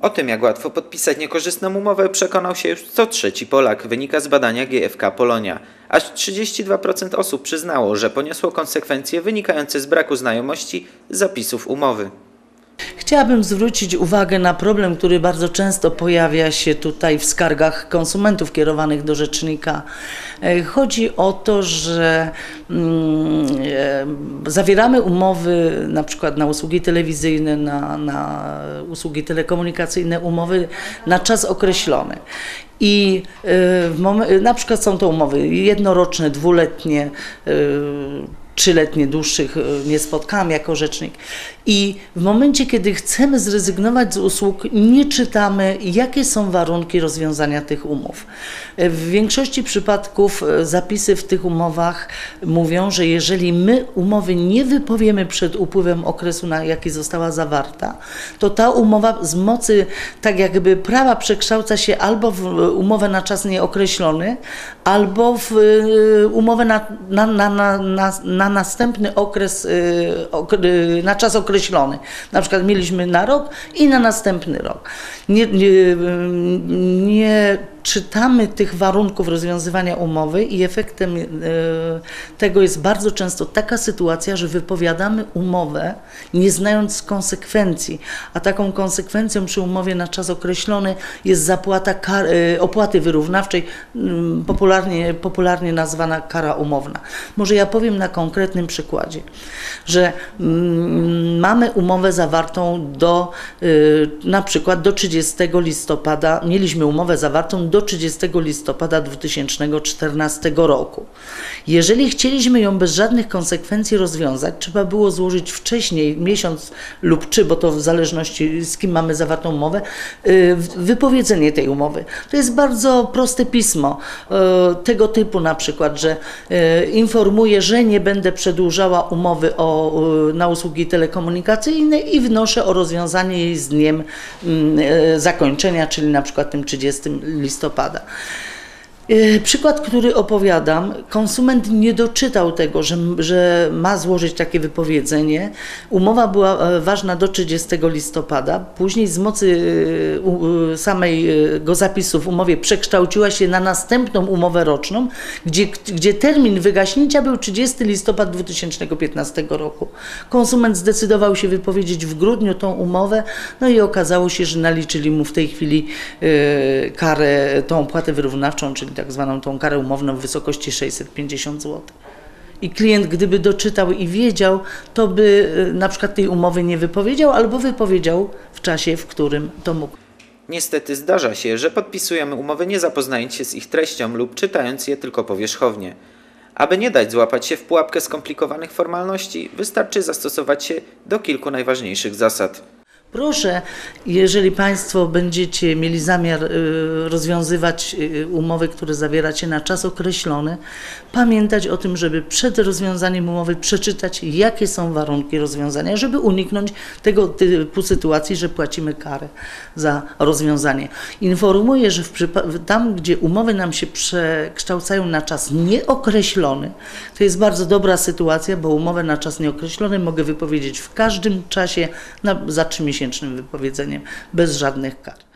O tym, jak łatwo podpisać niekorzystną umowę, przekonał się już co trzeci Polak, wynika z badania GFK Polonia. Aż 32% osób przyznało, że poniosło konsekwencje wynikające z braku znajomości zapisów umowy. Chciałabym zwrócić uwagę na problem, który bardzo często pojawia się tutaj w skargach konsumentów kierowanych do rzecznika. E, Chodzi o to, że mm, e, zawieramy umowy na przykład na usługi telewizyjne, na, na usługi telekomunikacyjne, umowy na czas określony. I e, na przykład są to umowy jednoroczne, dwuletnie, trzyletnie, dłuższych e, nie spotkałam jako rzecznik. I w momencie, kiedy chcemy zrezygnować z usług, nie czytamy, jakie są warunki rozwiązania tych umów. E, W większości przypadków e, zapisy w tych umowach mówią, że jeżeli my umowy nie wypowiemy przed upływem okresu, na jaki została zawarta, to ta umowa z mocy tak jakby prawa przekształca się albo w umowę na czas nieokreślony, albo w umowę na, na, na, na, na, na następny okres, ok, e, na czas określony. Na przykład mieliśmy na rok i na następny rok. Nie, nie, nie czytamy tych warunków rozwiązywania umowy i efektem e, tego jest bardzo często taka sytuacja, że wypowiadamy umowę nie znając konsekwencji, a taką konsekwencją przy umowie na czas określony jest zapłata e, opłaty wyrównawczej, mm, popularnie, popularnie nazwana kara umowna. Może ja powiem na konkretnym przykładzie, że mm, mamy umowę zawartą do y, na przykład do 30 listopada, mieliśmy umowę zawartą do 30 listopada 2014 roku. Jeżeli chcieliśmy ją bez żadnych konsekwencji rozwiązać, trzeba było złożyć wcześniej, miesiąc lub trzy, bo to w zależności z kim mamy zawartą umowę, y, wypowiedzenie tej umowy. To jest bardzo proste pismo y, tego typu na przykład, że y, informuję, że nie będę przedłużała umowy o, na usługi telekomunikacyjne i wnoszę o rozwiązanie jej z dniem mm, zakończenia, czyli na przykład tym 30 listopada. E, Przykład, który opowiadam, konsument nie doczytał tego, że, że ma złożyć takie wypowiedzenie. Umowa była e, ważna do 30 listopada. Później z mocy e, samego zapisu w umowie przekształciła się na następną umowę roczną, gdzie, gdzie termin wygaśnięcia był 30 listopad 2015 roku. Konsument zdecydował się wypowiedzieć w grudniu tą umowę, no i okazało się, że naliczyli mu w tej chwili e, karę, tą opłatę wyrównawczą, czyli tak zwaną tą karę umowną w wysokości 650 zł. I klient, gdyby doczytał i wiedział, to by e, na przykład tej umowy nie wypowiedział, albo wypowiedział w czasie, w którym to mógł. Niestety zdarza się, że podpisujemy umowy nie zapoznając się z ich treścią lub czytając je tylko powierzchownie. Aby nie dać złapać się w pułapkę skomplikowanych formalności, wystarczy zastosować się do kilku najważniejszych zasad. Proszę, jeżeli Państwo będziecie mieli zamiar y, rozwiązywać y, umowy, które zawieracie na czas określony, pamiętać o tym, żeby przed rozwiązaniem umowy przeczytać, jakie są warunki rozwiązania, żeby uniknąć tego typu sytuacji, że płacimy karę za rozwiązanie. Informuję, że tam, gdzie umowy nam się przekształcają na czas nieokreślony, to jest bardzo dobra sytuacja, bo umowę na czas nieokreślony mogę wypowiedzieć w każdym czasie na, za trzymiesięcznym wypowiedzeniem, bez żadnych kar.